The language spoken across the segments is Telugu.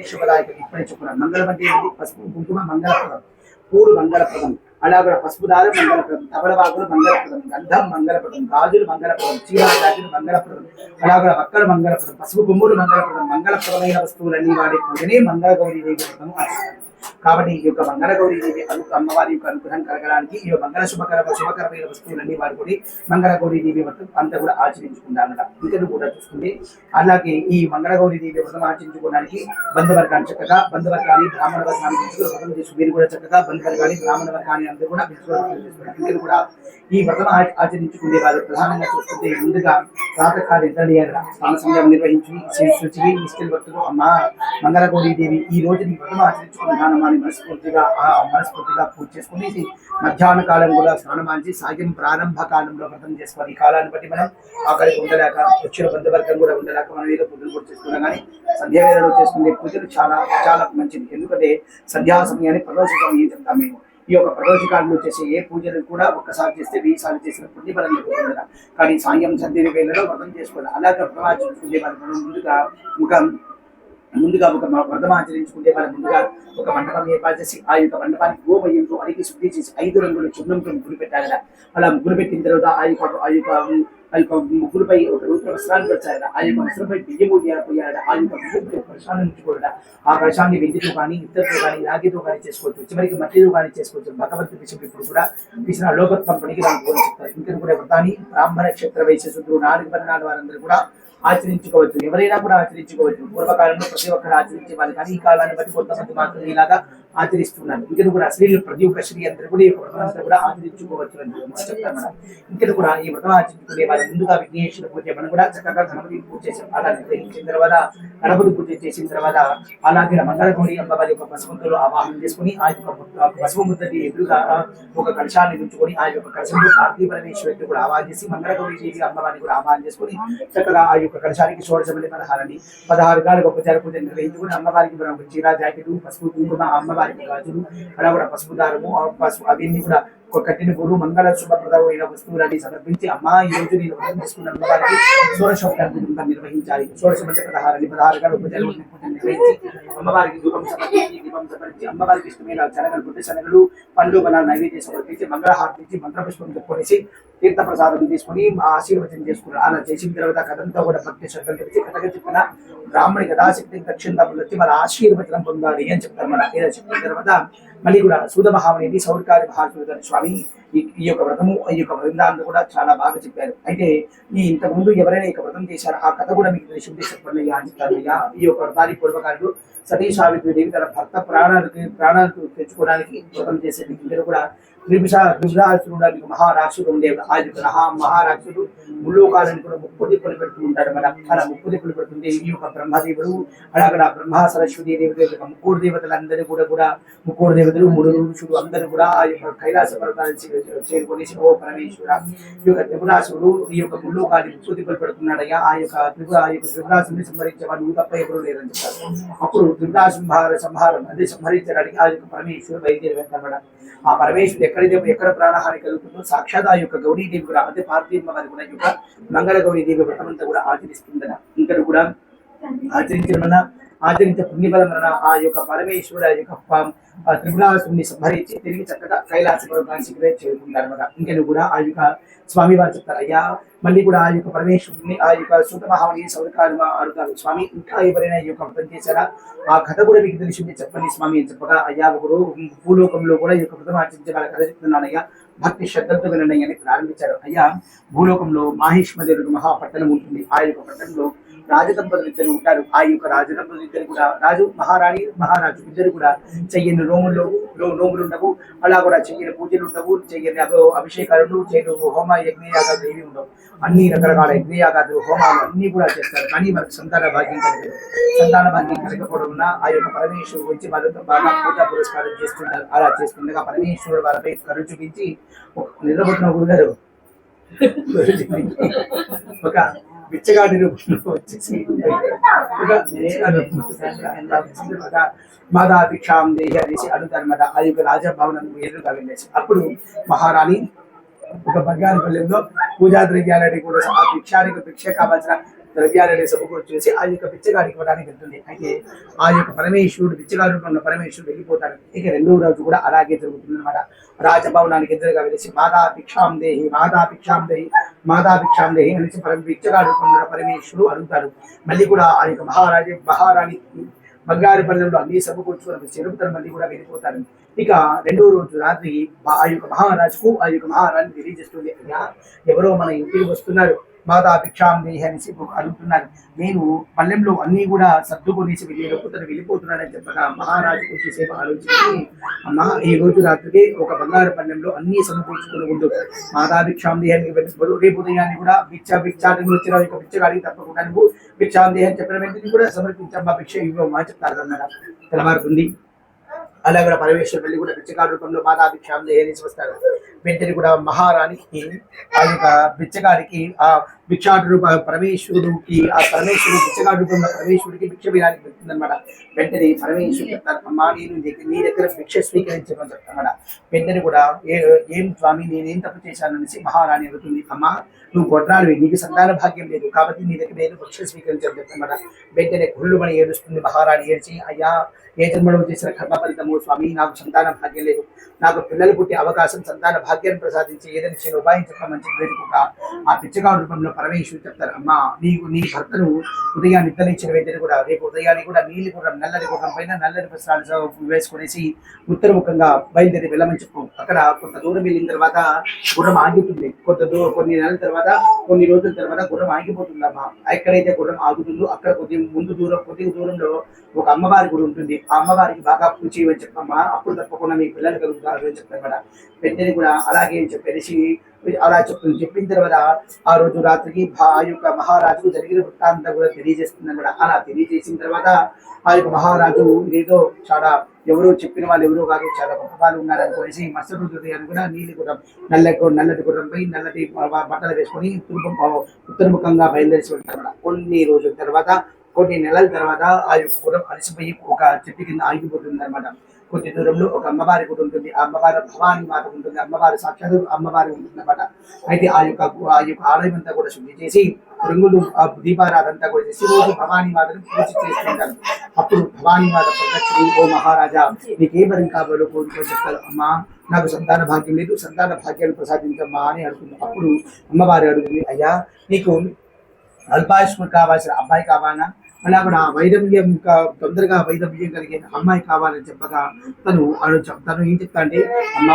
అతి శుభదాయకం ఇప్పుడే చెప్పుకున్నాను. మంగళం అంటే ఏంటి పసుపు కుంకుమ మంగళప్రదం. పూలు మంగళప్రదం. అలాగే పసుపు దారం మంగళప్రదం. తబలవాకులు మంగళప్రదం. గంధం మంగళప్రదం. గాజులు మంగళప్రదం. చీర గాజులు మంగళప్రదం. అలాగే వక్కలు మంగళప్రదం. పసుపు కొమ్ములు మంగళప్రదం. మంగళప్రదమైన వస్తువులన్నీ వాడే పూజనే మంగళ గౌరీ దేవి వ్రతం ఆచరిస్తారు కాబట్టి ఈ యొక్క మంగళ గౌరీ దేవి అను అమ్మవారి యొక్క అనుగ్రహం కలగడానికి ఈ మంగళ శుభకర శుభకరమైన వస్తువులన్నీ వాడుకొని మంగళ గౌరీ దేవి వ్రతం అంతా కూడా ఆచరించుకుంటారన్నమాట. ఇంకను కూడా చూసుకుంటే అలాగే ఈ మంగళ గౌరీ దేవి వ్రతం ఆచరించుకోవడానికి బంధువర్గాన్ని చక్కగా బంధువర్గాన్ని బ్రాహ్మణ వర్గాన్ని వ్రతం చేసి మీరు కూడా చక్కగా బంధువర్గాన్ని బ్రాహ్మణ వర్గాన్ని అందరూ కూడా ఇంకను కూడా ఈ వ్రతం ఆచరించుకునే వారు ప్రధానంగా చూసుకుంటే ముందుగా ప్రాతకాల ఇద్దరు స్నాన సంధ్యం నిర్వహించి శ్రీ శుచివి నిష్ఠలు భక్తులు అమ్మ మంగళగౌరీ దేవి ఈ రోజు నీ వ్రతం ఆచరించుకుంటానమ్మా అని మనస్ఫూర్తిగా ఆ మనస్ఫూర్తిగా పూజ చేసుకుని మధ్యాహ్న కాలం కూడా స్నానమాంచి సాయం ప్రారంభ కాలంలో వ్రతం చేసుకోవాలి. ఈ కాలాన్ని బట్టి మనం అక్కడికి ఉండలేక వచ్చిన బంధువర్గం కూడా ఉండలేక మనం ఏదో పూజలు కూడా చేసుకున్నాం కానీ సంధ్యావేళలో చేసుకునే పూజలు చాలా చాలా మంచిది ఎందుకంటే సంధ్యా సమయాన్ని ప్రదోష సమయం చెప్తాం మేము. ఈ యొక్క ప్రదోషకాలంలో చేసే ఏ పూజలు కూడా ఒక్కసారి చేస్తే వెయ్యి సార్లు చేసిన పుణ్య బలం కానీ సాయం సంధ్య వేళలో వ్రతం చేసుకోవాలి. అలాగే వ్రతం ఆచరించుకునే ముందుగా ఒక ముందుగా ఒక వ్రతం ఆచరించుకుంటే వారు ముందుగా ఒక మండపం ఏర్పాటు చేసి ఆ యొక్క మండపానికి గోమయంతో అడిగి శుద్ధి చేసి ఐదు రంగుల చున్నంతో ముగ్గులు పెట్టాలి కదా. అలా ముగ్గులు పెట్టిన తర్వాత ఆ యొక్క ఆ యొక్క ఆ యొక్క ముగ్గులపై ఒక రూప వస్త్రాలు పెడతారు ఆ యొక్క వస్త్రంపై బియ్యము పోయాడు ఆ యొక్క బియ్యం ప్రశాన్ని ఉంచుకోవడం ఆ ప్రశాన్ని వెండితో కానీ ఇద్దరితో కానీ రాగితో కానీ చేసుకోవచ్చు. చివరికి మట్టితో కానీ చేసుకోవచ్చు. భగవంతుడి విషయం ఇప్పుడు కూడా పిసిన లోకత్వం పనికి రాని చెప్తారు. ఇంకా కూడా వ్రతాన్ని బ్రాహ్మణ క్షేత్ర వైశ్య శుద్ధులు నాలుగు వర్ణాల వారందరూ కూడా ఆచరించుకోవచ్చు. ఎవరైనా కూడా ఆచరించుకోవచ్చు. పూర్వకాలంలో ప్రతి ఒక్కరు ఆచరించే కానీ ఈ కాలాన్ని బట్టి కొంతమంది మాత్రం ఇలాగా ఆచరిస్తున్నారు ఇంకను కూడా స్త్రీలు ప్రతి ఒక్క స్త్రీ అందరూ కూడా ఈ వ్రతం కూడా ఆచరించుకోవచ్చు అని చెప్తాను మనం ఇంకను కూడా ఈ వ్రతం ఆచరించుకునే వారు ముందుగా విఘ్నేశ్వర పూజ మనం కూడా చక్కగా గణపతి పూజ చేసాం అలా నిర్వహించిన తర్వాత గణపతి పూజ చేసిన తర్వాత అలాగే మంగళగౌరి అమ్మవారి యొక్క పసుపుతో ఆవాహన చేసుకుని ఆ యొక్క ము- పసుపు ముద్దటి ఎదురుగా ఒక కలశాన్ని ఉంచుకొని ఆ యొక్క కలశంలో పార్థివ పరమేశ్వరుని కూడా ఆవాహన చేసి మంగళగౌరి దేవి అమ్మవారిని కూడా ఆవాహన చేసుకుని చక్కగా ఆ యొక్క కలశానికి షోడశమని పదహారని పదహారు గారు ఉపచార పూజ నిర్వహించుకుని అమ్మవారికి మనం చీరా జాకెట్ పసుపు కుంకుమ అమ్మవారి అమ్మవారికి గాజులు అలా కూడా పసుపు దారము పసుపు అవన్నీ కూడా కట్టిన పూలు మంగళ శుభప్రదమైన వస్తువులని సమర్పించి అమ్మా ఈ రోజు నేను వ్రతం వారికి అమ్మవారికి షోడశోపచారం నిర్వహించాలి. షోడశ అంటే పదహారు పదహారు గాలి నిర్వహించి అమ్మవారికి దూపం సమర్పించి దీపం సమర్పించి అమ్మవారికి ఇష్టమైన శనగలు పుట్టి శనగలు పండ్లు బలాలు నైవేద్యం సమర్పించి మంగళహారతి మంత్రపుష్పం చెప్పుకొనేసి తీర్థ ప్రసాదం తీసుకుని ఆశీర్వచనం చేసుకున్నారు అలా చేసిన తర్వాత కథంతో కూడా భక్తి శ్రద్ధలు తెచ్చి కథగా చెప్పిన బ్రాహ్మణి కథాశక్తి దక్షిణ డబ్బులు వచ్చి మన ఆశీర్వచనం పొందాలి అని చెప్తారు. మన ఇలా చెప్పిన తర్వాత మళ్ళీ కూడా సూద మహామనేది సౌర్కార్య మహాసూద స్వామి ఈ యొక్క వ్రతము ఈ యొక్క వృందాన్ని కూడా చాలా బాగా చెప్పారు. అయితే ఈ ఇంతకుముందు ఎవరైనా ఈ వ్రతం చేశారో ఆ కథ కూడా మీకు తెలిసి చెప్పండియా అని చెప్తారు ఈ యొక్క వ్రతానికి పూర్వకారుడు సతీ సావిత్రి దేవి తన భర్త ప్రాణాలకు ప్రాణాలకు తెచ్చుకోవడానికి వ్రతం చేసేది ఇద్దరు కూడా త్రిభుష త్రిభురాసురుడానికి మహారాక్షుడు ఉండేవాడు ఆ యొక్క మహా మహారాక్షుడు ముల్లోకాలను కూడా ముప్పు దిక్కులు పెడుతూ ఉంటాడు మన అలా ముప్పు దిక్కులు పెడుతుంటే ఈ యొక్క బ్రహ్మదేవుడు అలాగే బ్రహ్మ సరస్వతి దేవత యొక్క ముక్కోడు దేవతలందరూ కూడా కూడా ముక్కోడు దేవతలు మూడు ఋషులు అందరూ కూడా ఆ యొక్క కైలాస పర్వతాన్ని చేరుకొని శివ పరమేశ్వర ఈ యొక్క త్రిపురాసుడు ఈ యొక్క ముల్లోకాన్ని ముప్పు దిక్కులు పెడుతున్నాడయ్యా. ఆ యొక్క త్రిపుర ఆ యొక్క త్రిపురాసుని సంహరించే వాళ్ళు తప్ప ఎవరు లేదని చెప్తారు అప్పుడు త్రిపురాసింహార సంహారం అదే సంహరించడానికి ఆ యొక్క పరమేశ్వరుడు బయలుదేరి వెంటబడ ఆ పరమేశ్వరుడు ఎక్కడైతే ఎక్కడ ప్రాణహాని కలుగుతుందో సాక్షాత్ ఆ యొక్క గౌరీదేవి కూడా అంటే పార్వతీమ్మ వారి కూడా యొక్క మంగళ గౌరీదేవి వ్రతమంతా కూడా ఆచరిస్తుందన ఇక్కడ కూడా ఆచరించడం వల్ల ఆచరించే పుణ్యబలం వలన ఆ యొక్క పరమేశ్వరుడు ఆ యొక్క ప- త్రిపురాసుని సంహరించి తిరిగి చక్కగా కైలాస పర్వతానికి చేరుకుంటారు అనమాట ఇంకను కూడా ఆ యొక్క స్వామి వారు చెప్తారు అయ్యా మళ్ళీ కూడా ఆ యొక్క పరమేశ్వరుని ఆ యొక్క సూత మహామణి సౌరకాలు అడుగుతారు స్వామి ఇంకా ఎవరైనా ఈ యొక్క వ్రతం చేశారా? ఆ కథ కూడా మీకు తెలిసింది చెప్పండి స్వామి అని చెప్పగా అయ్యా ఒకరు భూలోకంలో కూడా ఈ యొక్క వ్రతం ఆచరించే వాళ్ళ కథ చెప్తున్నాను అయ్యా. భక్తి శ్రద్ధలతో వినండి అని ప్రారంభించారు. అయ్యా భూలోకంలో మాహిష్మదేవుడు మహాపట్టణం ఉంటుంది. ఆ యొక్క పట్టణంలో రాజదంపతులు ఇద్దరు ఉంటారు. ఆ యొక్క రాజదంపతులు ఇద్దరు కూడా రాజు మహారాణి మహారాజు ఇద్దరు కూడా చెయ్యని నోములు నో- నోములు ఉండవు. అలా కూడా చెయ్యని పూజలు ఉండవు చెయ్యని అభి- అభిషేకాలు చేయని హోమ యజ్ఞయాగాలు ఏవి ఉండవు. అన్ని రకరకాల యజ్ఞయాగాలు హోమాలు అన్ని కూడా చేస్తారు. కానీ మనకు సంతాన భాగ్యం కలగదు. సంతాన భాగ్యం కలగకపోవడం వలన ఆ యొక్క పరమేశ్వరుడు వచ్చి వాళ్ళతో బాగా పూజా పురస్కారం చేస్తుంటారు అలా చేస్తుండగా పరమేశ్వరుడు వాళ్ళపై కరు చూపించి నిలబడిన గురుగారు ఒక బిచ్చగాడి రూపంలో వచ్చేసి మాదా భిక్షాం దేహి అనేసి అడుగుతారు ఆ యొక్క రాజభవనం ఎదురుగా వెళ్ళేసి అప్పుడు మహారాణి ఒక బంగారు పల్లెంలో పూజా ద్రవ్యాలని కూడా ఆ భిక్షానికి భిక్ష కావాల్సిన ద్రవ్యాలనే సమకూర్చి చేసి ఆ యొక్క బిచ్చగాడికి ఇవ్వడానికి వెళ్తుంది. అయితే ఆ యొక్క పరమేశ్వరుడు బిచ్చగాడు ఉన్న పరమేశ్వరుడు వెళ్ళిపోతాడు. ఇక రెండో రోజు కూడా అలాగే జరుగుతుంది అనమాట రాజభవనానికి ఎదురుగా వెలిసి మాతా భిక్షాం దేహి మాతా భిక్షాం దేహి మాతా భిక్షాం దేహి అనేసి పరమ బిచ్చగాడు ఉన్న పరమేశ్వరుడు అడుగుతాడు. మళ్ళీ కూడా ఆ యొక్క మహారాజు మహారాణి బంగారు పల్లెల్లో అన్ని సమకూర్చుకుని చెరుపుతారు మళ్ళీ కూడా వెళ్ళిపోతారు ఇక రెండో రోజు రాత్రి ఆ యొక్క మహారాజుకు ఆ యొక్క మహారాణి తెలియజేస్తుంది అయ్యా ఎవరో మన ఇంటికి వస్తున్నారు. మాతా భిక్షాం దేహి అనేసి అడుగుతున్నారు నేను పల్లెంలో అన్ని కూడా సర్దుకొనేసి వెళ్ళేటప్పుడు తను వెళ్ళిపోతున్నాడని చెప్పగా మహారాజు వచ్చేసేపు ఆలోచించి అమ్మ ఈ రోజు రాత్రికి ఒక బంగారు పల్లెంలో అన్ని సమకూర్చుకుని ఉండు. మాతా భిక్షాం దేహానికి వెళ్ళిపోదు రేపు ఉదయాన్ని కూడా భిక్ష భిక్షాన్ని వచ్చిన యొక్క భిక్షగాడికి తప్పకుండా నువ్వు భిక్షాం దేహం చెప్పిన వెంటనే కూడా సమర్పించమ్మా భిక్ష ఇవ్వమ్మా చెప్తారు అన్నారు తెల్లవారుతుంది అలా కూడా పరమేశ్వరు వెళ్ళి కూడా బిచ్చగాడు రూపంలో మాతాభిక్షాన్ని భిక్షాం వస్తారు వెంటనే కూడా మహారాణికి ఆ యొక్క బిచ్చగాడికి ఆ భిక్షాటు రూప పరమేశ్వరుడికి ఆ పరమేశ్వరుడు బిచ్చగాడు రూపంలో పరమేశ్వరుడికి భిక్ష వేయడానికి వెళ్తుందన్నమాట వెంటనే పరమేశ్వరుడు చెప్తారు అమ్మా నేను నీ దగ్గర- భిక్ష స్వీకరించమని చెప్తానమాట వెంటనే కూడా ఏ ఏం స్వామి నేనేం తప్పు చేశాను? అనేసి మహారాణి అడుగుతుంది అమ్మా నువ్వు గొడ్రాలు నీకు సంతాన భాగ్యం లేదు కాబట్టి నీ దగ్గర నేను భిక్ష స్వీకరించని చెప్తానమాట వెంటనే గుళ్ళుమని ఏడుస్తుంది మహారాణి ఏడ్చి అయ్యా ఏ జన్మలో చేసిన కర్మ ఫలితము స్వామి నాకు సంతాన భాగ్యం లేదు. నాకు పిల్లలు పుట్టే అవకాశం సంతాన భాగ్యాన్ని ప్రసాదించి ఏదైనా చిన్న ఉపాయం చెప్పమని చెప్పి ఆ పిచ్చగా రూపంలో పరమేశ్వరుడు చెప్తారు అమ్మా నీకు నీ భర్తను ఉదయాన్ని నిద్రలేచిన వెంటనే కూడా రేపు ఉదయాన్ని కూడా నీళ్ళు కూడా నల్లటి గుర్రం పైన నల్లటి వస్త్రాలు వేసుకునేసి ఉత్తరముఖంగా బయలుదేరి వెళ్ళమని చెప్పు. అక్కడ కొంత దూరం వెళ్ళిన తర్వాత గుర్రం ఆగిపోతుంది. కొంత దూరం కొన్ని నెలల తర్వాత కొన్ని రోజుల తర్వాత గుర్రం ఆగిపోతుంది అమ్మ. ఎక్కడైతే గుర్రం ఆగుతుందో అక్కడ కొద్దిగా ముందు దూరం కొద్దిగా దూరంలో ఒక అమ్మవారి గుడి ఉంటుంది. ఆ అమ్మవారికి బాగా పూజ చేయమని చెప్పమ్మా అప్పుడు తప్పకుండా మీ పిల్లలు కలుగుతారు అని చెప్తారు కూడా వెంటనే కూడా అలాగే అని చెప్పేసి అలా చెప్పి చెప్పిన తర్వాత ఆ రోజు రాత్రికి ఆ యొక్క మహారాజుకు జరిగిన వృత్తాంతం కూడా తెలియజేస్తుంది కూడా అలా తెలియజేసిన తర్వాత ఆ యొక్క మహారాజు ఏదో చాలా ఎవరో చెప్పిన వాళ్ళు ఎవరో కాదు చాలా గొప్ప వాళ్ళు ఉన్నారు అనుకోనేసి మరుసటి రోజు ఉదయాన్ని కూడా నీళ్ళు గుర్రం నల్ల నల్లటి గుర్రంపై నల్లటి బట్టలు వేసుకొని తూర్పు ఉత్తరముఖంగా బయలుదేరి ఉంటారు కొన్ని రోజుల తర్వాత కొన్ని నెలల తర్వాత ఆ యొక్క గుర్రం అలసిపోయి ఒక చెట్టు కింద ఆగిపోతుంది అనమాట కొద్ది దూరంలో ఒక అమ్మవారి గుడి ఉంటుంది. ఆ అమ్మవారి భవాని మాత ఉంటుంది. అమ్మవారి సాక్షాత్ అమ్మవారి ఉంటుంది అనమాట అయితే ఆ యొక్క ఆ యొక్క ఆలయం అంతా కూడా శుద్ధి చేసి రంగులు ఆ దీపారాధంతా కూడా చేసి రోజు భవానీ మాతను పూజ చేస్తుంటారు అప్పుడు భవానీ మాత ప్రదక్షిణి ఓ మహారాజా నీకే వరం కావాలో కోరుకొని చెప్తారు అమ్మా నాకు సంతాన భాగ్యం లేదు. సంతాన భాగ్యాలు ప్రసాదించమ్మా అని అడుగుతుంది అప్పుడు అమ్మవారి అడుగుతుంది అయ్యా నీకు అల్పాయుష్కుడు కావాల్సిన అబ్బాయి కావాలా? అలా కూడా వైదవ్యం ఇంకా తొందరగా వైదవ్యం కలిగిన అమ్మాయి కావాలని చెప్పగా తను చెప్- తను ఏం చెప్తా అంటే అమ్మ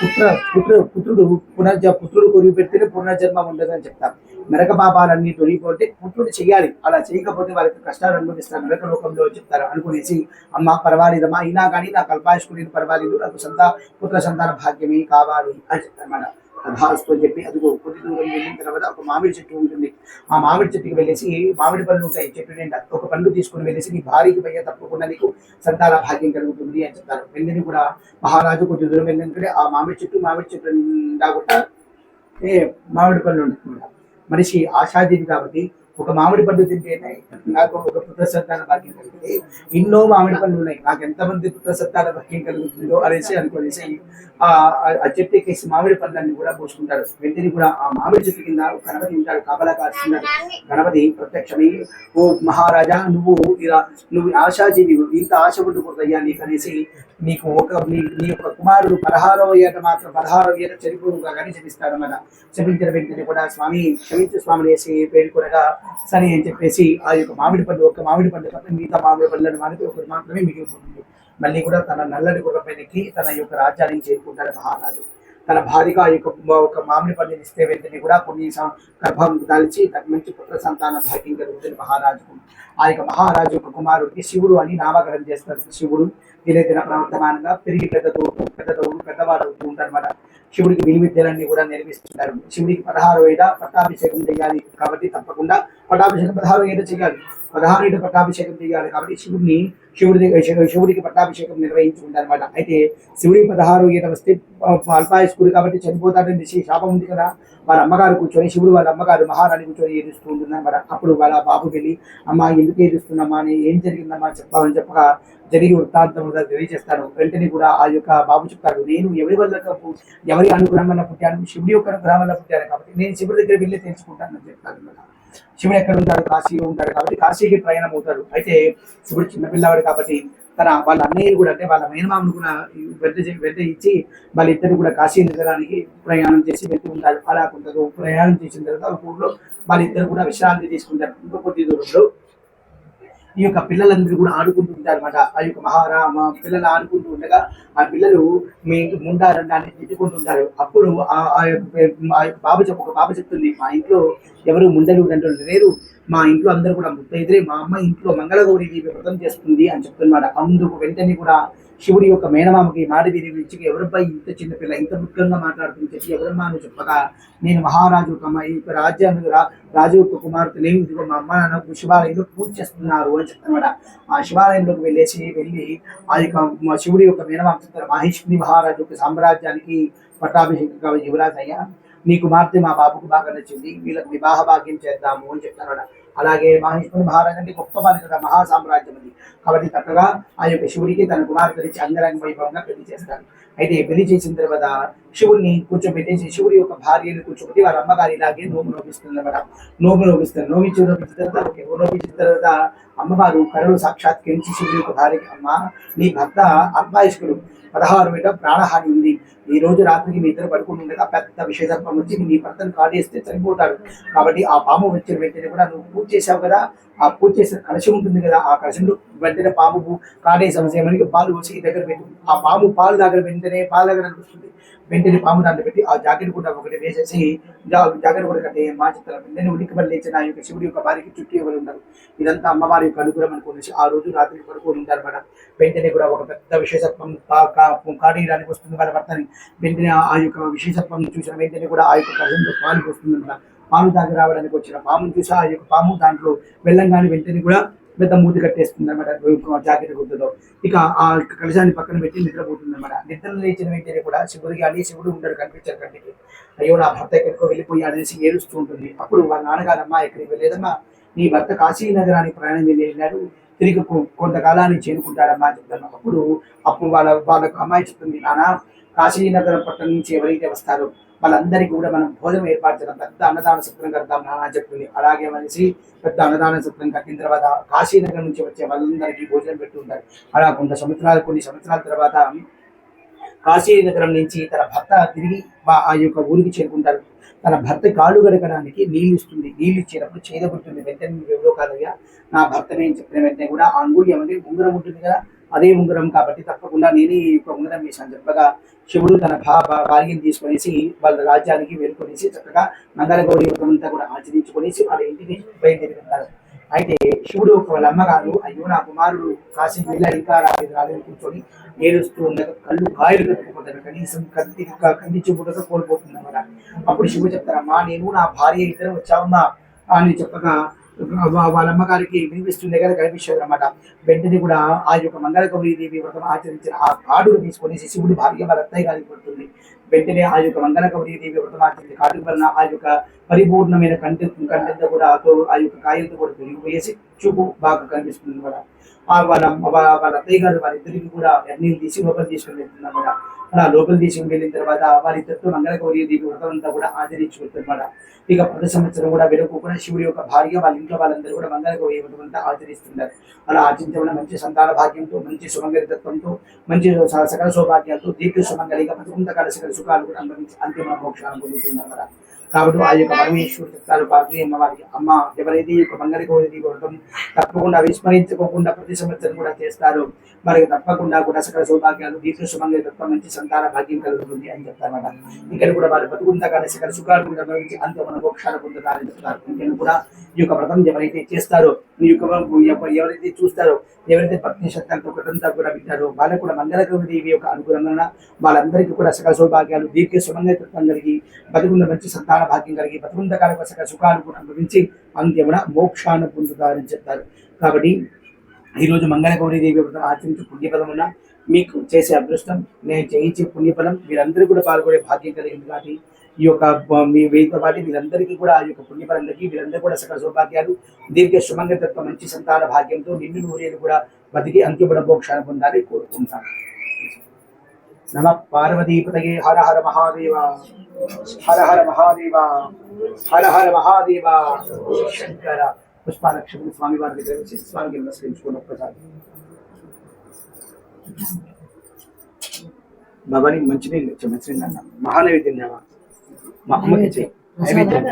పుత్ర పుత్ర పుత్రుడు పునర్జ పుత్రుడు కొరిగి పెడితేనే పునర్జన్మ ఉండదని అని మెరక పాపాలన్నీ తొలిగిపోతే పుత్రుడు చేయాలి అలా చేయకపోతే వాళ్ళకి కష్టాలు అనుభవిస్తారు మెరక లోకంలో చెప్తారు. అనుకునేసి అమ్మ పర్వాలేదమ్మా అయినా కానీ నాకు అల్పాయుష్కుడు పర్వాలేదు నాకు సంతా పుత్ర సంతాన భాగ్యమే కావాలి అని చెప్తారన్నమాట. తథాస్తు అని చెప్పి అదిగో కొద్ది దూరం వెళ్ళిన తర్వాత ఒక మామిడి చెట్టు ఉంటుంది. ఆ మామిడి చెట్టుకి వెళ్ళేసి మామిడి పళ్ళు ఉంటాయి. చెట్టు నిండా ఒక పండు తీసుకుని వెళ్ళేసి నీ భార్యకి పయ్య తప్పకుండా నీకు సంతాన భాగ్యం కలుగుతుంది అని చెప్తారు. వెళ్ళిన కూడా మహారాజు కొద్ది దూరం వెళ్ళినట్టు ఆ మామిడి చెట్టు మామిడి చెట్టు నిండా కూడా ఏ మామిడి పళ్ళు ఉంటుంది మనిషి ఆశాజీవి కాబట్టి ఒక మామిడి పండు తింటేనే నాకు ఒక పుత్ర సంతాన భాగ్యం కలిగింది. ఎన్నో మామిడి పండ్లు ఉన్నాయి. నాకు ఎంతమంది పుత్ర సంతాన భాగ్యం కలుగుతుందో అనేసి అనుకునేసి ఆ చెట్టు ఎక్కేసి మామిడి పండ్లన్నీ కూడా పోసుకుంటాడు వెంటనే కూడా ఆ మామిడి చెట్టు కింద గణపతి ఉంటాడు. కాపలా కాస్తున్నాడు గణపతి ప్రత్యక్షమై ఓ మహారాజా నువ్వు ఇలా నువ్వు ఆశాజీవి ఇంత ఆశ ఉండిపోతాయా నీకు అనేసి నీకు ఒక నీ నీ యొక్క కుమారుడు పదహారవ ఏట మాత్రం పదహారవ ఏట చనిపోనుగా కానీ శపిస్తాడు మన శపించిన వెంటనే కూడా స్వామి క్షమించు స్వామి వేసి పేర్కొనగా సరే అని చెప్పేసి ఆ యొక్క మామిడి పండు ఒక మామిడి పండు తప్ప మిగతా మామిడి పండ్లను మానికి ఒకటి మాత్రమే మిగిలిపోతుంది. మళ్ళీ కూడా తన నల్లటి గుర్రపైన ఎక్కి తన యొక్క రాజ్యాన్ని చేరుకుంటాడు మహారాజు. తన భార్యగా ఆ యొక్క ఒక మామిడి పండుని ఇస్తే వెంటనే కూడా కొన్ని సం- గర్భం దాల్చి తన మంచి పుత్ర సంతాన భాగ్యం కలుగుతుంది మహారాజుకు. ఆ యొక్క మహారాజు యొక్క కుమారుడికి శివుడు అని నామకరణం చేస్తారు శివుడు. దినదిన ప్రవర్తమానంగా పెరిగి పెద్దతో తోడు పెద్దవాడు అవుతూ ఉంటారన్నమాట. శివుడికి విలు విద్యలన్నీ కూడా నేర్పిస్తుంటారు శివుడికి పదహారు ఏట పట్టాభిషేకం చేయాలి కాబట్టి తప్పకుండా పట్టాభిషేకం పదహారు ఏట చేయాలి. పదహారు ఏట పట్టాభిషేకం చేయాలి కాబట్టి శివుడిని శివుడి శివుడికి పట్టాభిషేకం నిర్వహించుకుంటారు అనమాట అయితే శివుడికి పదహారు ఏట వస్తే అల్పాయస్కుడు కాబట్టి చనిపోతాడని శాపం ఉంది కదా. వాళ్ళ అమ్మగారు కూర్చొని శివుడు వాళ్ళ అమ్మగారు మహారాణి కూర్చొని ఏడుస్తూ ఉంటుందన్నమాట అప్పుడు వాళ్ళ బాబు వెళ్ళి అమ్మ ఎందుకు ఏడుస్తున్నామా అని ఏం జరిగిందమ్మా? చెప్పాలని చెప్పగా జరిగి వృత్తాంతం తెలియజేస్తాను. వెంటనే కూడా ఆ యొక్క బాబు చెప్తారు నేను ఎవరి వల్ల ఎవరి అనుగ్రహం వల్ల పుట్టాను శివుడి యొక్క అనుగ్రహం వల్ల పుట్టాను కాబట్టి నేను శివుడి దగ్గర వెళ్ళి తెలుసుకుంటానని చెప్తాను శివుడు ఎక్కడ ఉంటాడు? కాశీలో ఉంటాడు కాబట్టి కాశీకి ప్రయాణం అవుతాడు. అయితే శివుడు చిన్నపిల్లవాడు కాబట్టి తన వాళ్ళ అన్నయ్యలు కూడా అంటే వాళ్ళ మేనమామను కూడా వెంట వెంట ఇచ్చి వాళ్ళిద్దరు కూడా కాశీ నగరానికి ప్రయాణం చేసి వెళ్తూ ఉంటారు. అలా కొంత ప్రయాణం చేసిన తర్వాత ఊళ్ళో వాళ్ళిద్దరు కూడా విశ్రాంతి తీసుకుంటారు. ఇంకో కొద్ది దూరంలో ఈ యొక్క పిల్లలందరూ కూడా ఆడుకుంటూ ఉంటారు అనమాట ఆ యొక్క మహారామ పిల్లలు ఆడుకుంటూ ఉండగా ఆ పిల్లలు మీ ఇంటి ముండారని తిట్టుకుంటుంటారు అప్పుడు ఆ ఆ యొక్క బాబ ఆ బాబు చెప్ ఒక బాబు చెప్తుంది మా ఇంట్లో ఎవరు ముండలు అంటూ లేరు. మా ఇంట్లో అందరూ కూడా ముత్తైదురే మా అమ్మ ఇంట్లో మంగళగౌరి వ్రతం చేస్తుంది అని చెప్తున్నమాట అందుకు వెంటనే కూడా శివుడి యొక్క మేనమామకి మాడి వీరి గురించి ఎవరిపై ఇంత చిన్న పిల్ల ఇంత ముఖ్యంగా మాట్లాడుతుంది చెప్పి ఎవరమ్మా అని చెప్పగా నేను మహారాజు ఒక మా ఈ యొక్క రాజ్యాన్ని రా- రాజు యొక్క కుమార్తెని ఇదిగో మా అమ్మ నాన్న శివాలయంలో పూజ చేస్తున్నారు అని చెప్తున్నమాట ఆ శివాలయంలోకి వెళ్ళేసి వెళ్ళి ఆ యొక్క శివుడి యొక్క మేనమామ చెప్తారు మహేష్ని మహారాజు యొక్క సామ్రాజ్యానికి పట్టాభిషేకం కాబట్టి యువరాజ్ అయ్యా నీ కుమార్తె మా బాబుకు బాగా నచ్చింది వీళ్ళకి వివాహ భాగ్యం చేద్దాము అని చెప్తారు అలాగే మహేశ్వరుని మహారాజు అంటే గొప్ప వారి కదా మహా సామ్రాజ్యం అది కాబట్టి చక్కగా ఆ యొక్క శివుడికి తన కుమార్తె ఇచ్చి అంగరంగ వైభవంగా పెళ్ళి చేస్తారు. అయితే పెళ్ళి చేసిన తర్వాత శివుడిని కూర్చోబెట్టేసి శివుడి యొక్క భార్యను కూర్చోబెట్టి వారి అమ్మగారి ఇలాగే నోము నోపిస్తుంది అనమాట నోము నోపిస్తారు నోమించి నోపించిన తర్వాత ఓకే నోపించిన తర్వాత అమ్మవారు కరుడు సాక్షాత్కరించి శివుడి యొక్క భార్యకి అమ్మ నీ భర్త అల్పాయుష్కుడు పదహారు మీద ప్రాణహాని ఉంది. ఈ రోజు రాత్రికి మీ ఇద్దరు పడుకుని ఉండగా పెద్ద విషయసర్పం వచ్చి నీ భర్తను కాటేస్తే చనిపోతాడు. కాబట్టి ఆ పాము వచ్చిన వెంటనే కూడా నువ్వు పూజ చేసావు కదా ఆ పూజ చేసిన కలశం ఉంటుంది కదా ఆ కలశంలో వెంటనే పాము కాడే సమస్య పాలు వచ్చి దగ్గర పెట్టి. ఆ పాము పాలు దగ్గర వెంటనే పాలు దగ్గర వస్తుంది వెంటనే పాము దాంట్లో పెట్టి ఆ జాకెట్ కూడా ఒకటి వేసేసి జాకెట్ కూడా కట్టే మా చిత్ర వెంటనే ఉలిక్కి లేచిన ఆ యొక్క శివుడి యొక్క వారికి చుట్టూ ఎవరు ఉంటారు ఇదంతా అమ్మవారి యొక్క అనుగ్రహం అనుకునేసి ఆ రోజు రాత్రి పడుకొని ఉంటారు మేడం. వెంటనే కూడా ఒక పెద్ద విశేషత్వం కాటేయడానికి వస్తుంది వాళ్ళ భర్తని. వెంటనే ఆ- యొక్క విశేషత్వం చూసిన వెంటనే కూడా ఆ యొక్క కథంతో పాలు వస్తుందంట పాము తాగి రావడానికి వచ్చిన పాము చూసి ఆ యొక్క పాము దాంట్లో వెళ్ళంగానే వెంటనే కూడా పెద్ద మూతి కట్టేస్తుంది అనమాట జాకెట్ గుర్తుతో. ఇక ఆ కలశాన్ని పక్కన పెట్టి నిద్రపోతుంది అనమాట నిద్ర లేచిన వెంటనే కూడా శివుడికి అని శివుడు ఉంటాడు కనిపించారు కంటికి. అయ్యో నా భర్త ఎక్కడికో వెళ్ళిపోయి అనేసి ఏడుస్తూ ఉంటుంది. అప్పుడు వాళ్ళ నాన్నగారు అమ్మ ఎక్కడికి వెళ్ళేదమ్మా నీ భర్త కాశీ నగరానికి ప్రయాణం వెళ్ళాడు తిరిగి కొంతకాలాన్ని చేరుకుంటాడమ్మా చెప్తాను. అప్పుడు అప్పుడు వాళ్ళ వాళ్ళకు అమ్మాయి చెప్తుంది నానా కాశీనగరం పట్టణం నుంచి ఎవరైతే వస్తారో వాళ్ళందరికీ కూడా మనం భోజనం ఏర్పాటు పెద్ద అన్నదాన సత్రం కడతాం నానా చెప్పింది. చెప్తుంది అలాగే మనిషి పెద్ద అన్నదాన సత్రం కట్టిన తర్వాత కాశీనగర్ నుంచి వచ్చే వాళ్ళందరికీ భోజనం పెట్టి ఉంటారు. అలా కొంత సంవత్సరాలు కొన్ని సంవత్సరాల తర్వాత కాశీ నగరం నుంచి తన భర్త తిరిగి ఆ యొక్క ఊరికి చేరుకుంటారు. తన భర్త కాళ్ళు గడకడానికి నీళ్ళు ఇస్తుంది. నీళ్ళు ఇచ్చేటప్పుడు చేదబుడుతుంది వెంటనే ఎవరో కాదయ్యా నా భర్త నేను చెప్పిన వెంటనే కూడా ఆ అంగుళ్యం అంటే ఉంగరం ఉంటుంది కదా అదే ఉంగరం కాబట్టి తప్పకుండా నేనే ఈ యొక్క ఉంగరం వేశాను. చెప్పగా శివుడు తన భావ భార్యను తీసుకునేసి వాళ్ళ రాజ్యానికి వెళ్ళుకొనేసి చక్కగా మంగళగౌరి వ్రతం అంతా కూడా ఆచరించుకునేసి వాళ్ళ ఇంటికి బయలుదేరుతారు అయితే శివుడు ఒక వాళ్ళ అమ్మగారు అయ్యో నా కుమారుడు కాశీకి వెళ్ళాడు ఇంకా రాలేదు రాలేదు కూర్చొని ఏడుస్తూ ఉండగా కళ్ళు కాయలు కట్టుకుపోతాడు కనీసం కంటి కంటి చూపుటగా కోల్పోతుంది అన్నమాట అప్పుడు శివుడు చెప్తారమ్మా నేను నా భార్య ఇద్దరు వచ్చావమ్మా అని చెప్పగా వాళ్ళ అమ్మగారికి వినిపిస్తుంది కదా కనిపిస్తుంది అనమాట వెంటనే కూడా ఆ యొక్క మంగళగౌరి దేవి వ్రతం ఆచరించిన ఆ కాడును తీసుకొని శివుడి భార్య వాళ్ళ గారికి పడుతుంది. వెంటనే ఆ యొక్క మంగళగౌరి దేవి వ్రతం ఆచరించిన కాడుకు వలన ఆ యొక్క పరిపూర్ణమైన కంటి కంటెంత కూడా ఆ యొక్క కాయంతో కూడా పెరిగిపోయేసి చూపు బాగా కనిపిస్తుంది కూడా వాళ్ళ వాళ్ళ అత్తయ్య గారు వారిద్దరికి కూడా అన్ని తీసి లోపల తీసుకుని వెళ్తుందన్నమాట అలా లోపల తీసుకుని వెళ్ళిన తర్వాత వారిద్దరితో మంగళగౌరి దేవి వ్రతం అంతా కూడా ఆచరించి వెళ్తున్నమాట. ఇక ప్రతి సంవత్సరం కూడా వెలుగు కూడా శివుడి యొక్క భార్య వాళ్ళ ఇంట్లో వాళ్ళందరూ కూడా మంగళగౌరి వ్రతం అంతా ఆచరిస్తున్నారు. అలా ఆచరించడం మంచి సంతాన భాగ్యంతో మంచి సుమంగళితత్వంతో మంచి సకల సౌభాగ్యాలతో దీర్ఘ సుమంగళిగా బతుకుంత సకల సుఖాలు కూడా అనుభవించి అంతిమ మోక్షాలు పొందుతుంది కాబట్టి ఆ యొక్క పరమేశ్వరుడు చెప్తారు పార్వతీ వారికి అమ్మ ఎవరైతే ఈ యొక్క మంగళ గౌరీ వ్రతం తప్పకుండా విస్మరించుకోకుండా ప్రతి సంవత్సరం కూడా చేస్తారు. మరి తప్పకుండా కూడా సకల సౌభాగ్యాలు దీర్ఘ సుమంగళి తప్ప మంచి సంతాన భాగ్యం కలుగుతుంది అని చెప్తారన్నమాట. ఇక్కడ కూడా వారు బతుకుంతా కానీ సకల సుఖాలు కూడా భవించి అంత మన మోక్షాలు పొందుతారని చెప్తారు. ఇంకను కూడా ఈ యొక్క వ్రతం ఎవరైతే చేస్తారో ఈ యొక్క ఎవరైతే చూస్తారో ఎవరైతే పత్ని శక్తంతో వ్రతంతా కూడా వింటారో వాళ్ళకు కూడా మంగళగౌరి దేవి యొక్క అనుగ్రహం వాళ్ళందరికీ కూడా సకల సౌభాగ్యాలు దీర్ఘ సుమంగళితత్వం కలిగి బతుకున్న మంచి సంతానం సంతాన భాగ్యం కలిగి బతుకుంత కాలకు సకల సుఖాలు కూడా అనుభవించి అంత్యమున మోక్షాన్ని పొందుతారని చెప్తారు కాబట్టి ఈరోజు మంగళగౌరీదేవి వ్రతం ఆచరించే పుణ్యపదం ఉన్న మీకు చేసే అదృష్టం నేను చేయించే పుణ్యఫలం మీరందరూ కూడా పాల్గొనే భాగ్యం కలిగింది కాబట్టి ఈ యొక్క మీ వీరితో పాటు వీరందరికీ కూడా ఆ యొక్క పుణ్యఫలందరికీ కలిగి వీరందరూ కూడా సకల సౌభాగ్యాలు దీర్ఘ సుమంగతత్వ మంచి సంతాన భాగ్యంతో నిన్ను నూరేలు కూడా బతికి అంత్యపడ మోక్షాన్ని పొందాలని కోరుకుంటాను నమ పార్వతీపతగే హర హర మహాదేవ హర హర మహాదేవ హర హర మహాదేవ శంకర పుష్పాలక్ష్మి స్వామి వారి దగ్గర వచ్చి స్వామికి నమస్కరించుకున్న ఒక్కసారి భవాని మంచినీళ్ళు మంచినీళ్ళు అన్న. మహానైవేద్యం తిన్నావా మా అమ్మకి నైవేద్యం.